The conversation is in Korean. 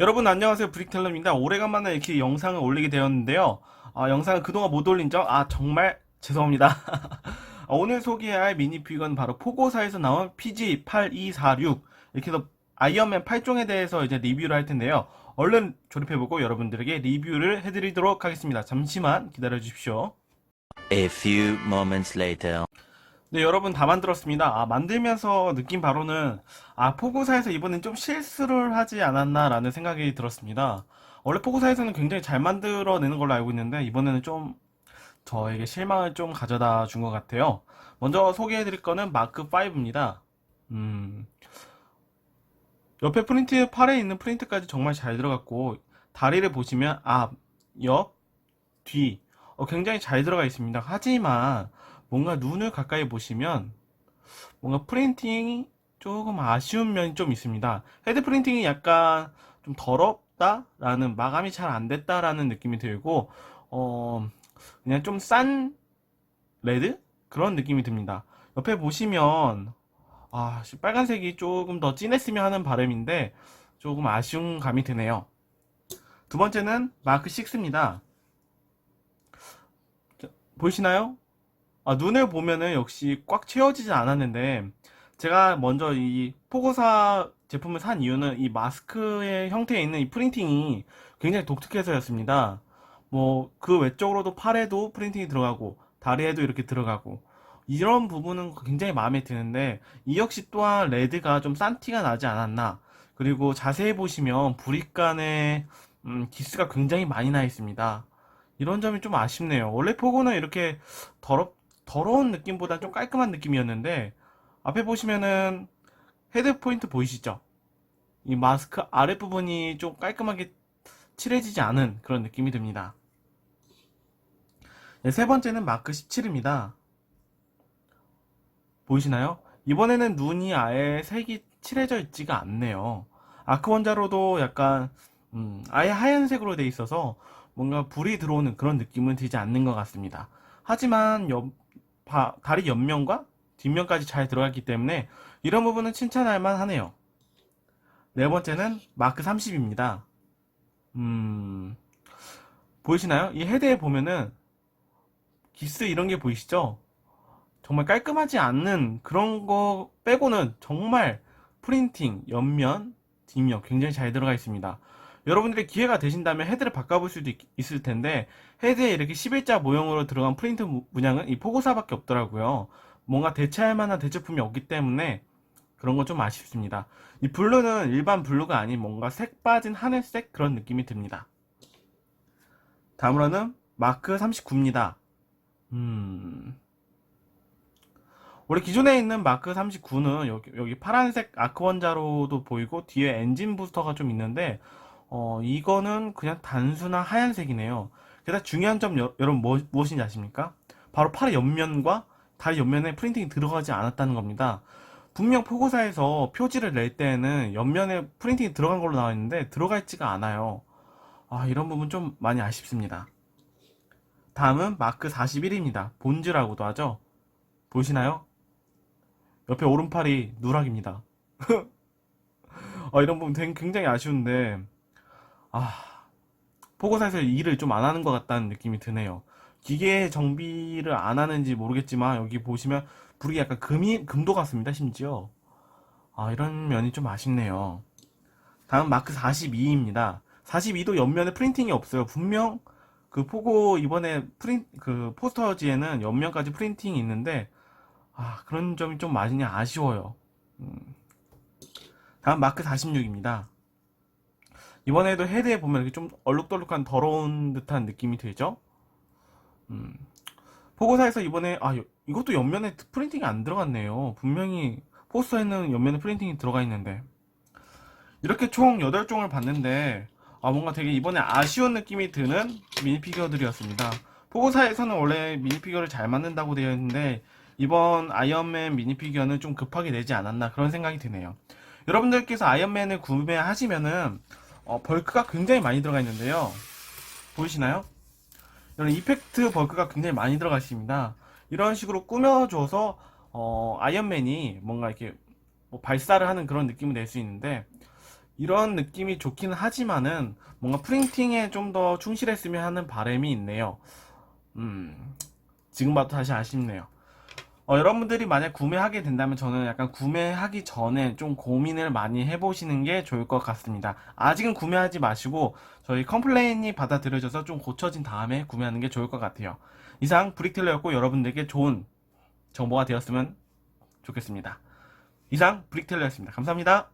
여러분 안녕하세요. 브릭텔러입니다. 오래간만에 이렇게 영상을 올리게 되었는데요. 아, 영상을 그동안 못 올린 점 아 정말 죄송합니다. 아, 오늘 소개할 미니 피규어는 바로 포고사에서 나온 PG8246 이렇게 해서 아이언맨 8종에 대해서 이제 리뷰를 할 텐데요. 얼른 조립해보고 여러분들에게 리뷰를 해드리도록 하겠습니다. 잠시만 기다려 주십시오. A few moments later. 네, 여러분 다 만들었습니다. 아, 만들면서 느낀 바로는, 아, 포고사에서 이번엔 좀 실수를 하지 않았나라는 생각이 들었습니다. 원래 포고사에서는 굉장히 잘 만들어내는 걸로 알고 있는데, 이번에는 좀 저에게 실망을 좀 가져다 준 것 같아요. 먼저 소개해드릴 거는 마크5입니다. 음, 옆에 프린트, 팔에 있는 프린트까지 정말 잘 들어갔고, 다리를 보시면 앞, 옆, 뒤, 어, 굉장히 잘 들어가 있습니다. 하지만, 뭔가 눈을 가까이 보시면 뭔가 프린팅이 조금 아쉬운 면이 좀 있습니다. 헤드 프린팅이 약간 좀 더럽다라는 마감이 잘 안 됐다라는 느낌이 들고 어 그냥 좀 싼 레드 그런 느낌이 듭니다. 옆에 보시면 아 씨, 빨간색이 조금 더 진했으면 하는 바람인데 조금 아쉬운 감이 드네요. 두 번째는 마크 6입니다. 보이시나요? 아, 눈을 보면은 역시 꽉 채워지지 않았는데, 제가 먼저 이 포고사 제품을 산 이유는 이 마스크의 형태에 있는 이 프린팅이 굉장히 독특해서였습니다. 뭐, 그 외적으로도 팔에도 프린팅이 들어가고, 다리에도 이렇게 들어가고, 이런 부분은 굉장히 마음에 드는데, 이 역시 또한 레드가 좀 싼 티가 나지 않았나. 그리고 자세히 보시면 브릿간에, 음, 기스가 굉장히 많이 나 있습니다. 이런 점이 좀 아쉽네요. 원래 포고는 이렇게 더럽, 더러운 느낌보다 좀 깔끔한 느낌이었는데 앞에 보시면은 헤드 포인트 보이시죠? 이 마스크 아랫부분이 좀 깔끔하게 칠해지지 않은 그런 느낌이 듭니다. 네, 세 번째는 마크 17입니다. 보이시나요? 이번에는 눈이 아예 색이 칠해져 있지가 않네요. 아크 원자로도 약간 음, 아예 하얀색으로 돼 있어서 뭔가 불이 들어오는 그런 느낌은 들지 않는 것 같습니다. 하지만 옆, 바- 다리 옆면과 뒷면까지 잘 들어갔기 때문에 이런 부분은 칭찬할 만하네요. 네 번째는 마크 30입니다. 음, 보이시나요? 이 헤드에 보면은 기스 이런 게 보이시죠? 정말 깔끔하지 않는 그런 거 빼고는 정말 프린팅, 옆면, 뒷면 굉장히 잘 들어가 있습니다. 여러분들이 기회가 되신다면 헤드를 바꿔볼 수도 있, 을 텐데 헤드에 이렇게 11자 모형으로 들어간 프린트 무- 문양은 이 포고사밖에 없더라고요. 뭔가 대체할 만한 대체품이 없기 때문에 그런 건 좀 아쉽습니다. 이 블루는 일반 블루가 아닌 뭔가 색 빠진 하늘색 그런 느낌이 듭니다. 다음으로는 마크 39입니다. 음... 원래 기존에 있는 마크 39는 여기, 여기 파란색 아크 원자로도 보이고 뒤에 엔진 부스터가 좀 있는데 어, 이거는 그냥 단순한 하얀색이네요. 게다가 중요한 점 여, 러분 뭐, 무엇인지 아십니까? 바로 팔의 옆면과 다리 옆면에 프린팅이 들어가지 않았다는 겁니다. 분명 포고사에서 표지를 낼 때에는 옆면에 프린팅이 들어간 걸로 나와 있는데 들어가 있지가 않아요. 아, 이런 부분 좀 많이 아쉽습니다. 다음은 마크 41입니다. 본즈라고도 하죠. 보시나요? 옆에 오른팔이 누락입니다. 아, 이런 부분 굉장히 아쉬운데, 아, 포고사에서 일을 좀 안 하는 것 같다는 느낌이 드네요. 기계 정비를 안 하는지 모르겠지만, 여기 보시면, 불이 약간 금이, 금도 같습니다, 심지어. 아, 이런 면이 좀 아쉽네요. 다음 마크 42입니다. 42도 옆면에 프린팅이 없어요. 분명, 그 포고 이번에 프린, 그 포스터지에는 옆면까지 프린팅이 있는데, 아, 그런 점이 좀 많이 아쉬워요. 음. 다음 마크 46입니다. 이번에도 헤드에 보면 이렇게 좀 얼룩덜룩한 더러운 듯한 느낌이 들죠? 음. 포고사에서 이번에, 아, 여- 이것도 옆면에 프린팅이 안 들어갔네요. 분명히 포스터에는 옆면에 프린팅이 들어가 있는데. 이렇게 총 8종을 봤는데, 아, 뭔가 되게 이번에 아쉬운 느낌이 드는 미니피규어들이었습니다. 포고사에서는 원래 미니피규어를 잘 만든다고 되어 있는데, 이번 아이언맨 미니피규어는 좀 급하게 내지 않았나 그런 생각이 드네요. 여러분들께서 아이언맨을 구매하시면은 어, 벌크가 굉장히 많이 들어가 있는데요. 보이시나요? 이런 이펙트 벌크가 굉장히 많이 들어가 있습니다. 이런 식으로 꾸며줘서 어, 아이언맨이 뭔가 이렇게 뭐 발사를 하는 그런 느낌을 낼 수 있는데 이런 느낌이 좋긴 하지만은 뭔가 프린팅에 좀 더 충실했으면 하는 바람이 있네요. 음, 지금 봐도 다시 아쉽네요. 어, 여러분들이 만약 구매하게 된다면 저는 약간 구매하기 전에 좀 고민을 많이 해보시는 게 좋을 것 같습니다. 아직은 구매하지 마시고 저희 컴플레인이 받아들여져서 좀 고쳐진 다음에 구매하는 게 좋을 것 같아요. 이상 브릭텔러였고 여러분들에게 좋은 정보가 되었으면 좋겠습니다. 이상 브릭텔러였습니다. 감사합니다.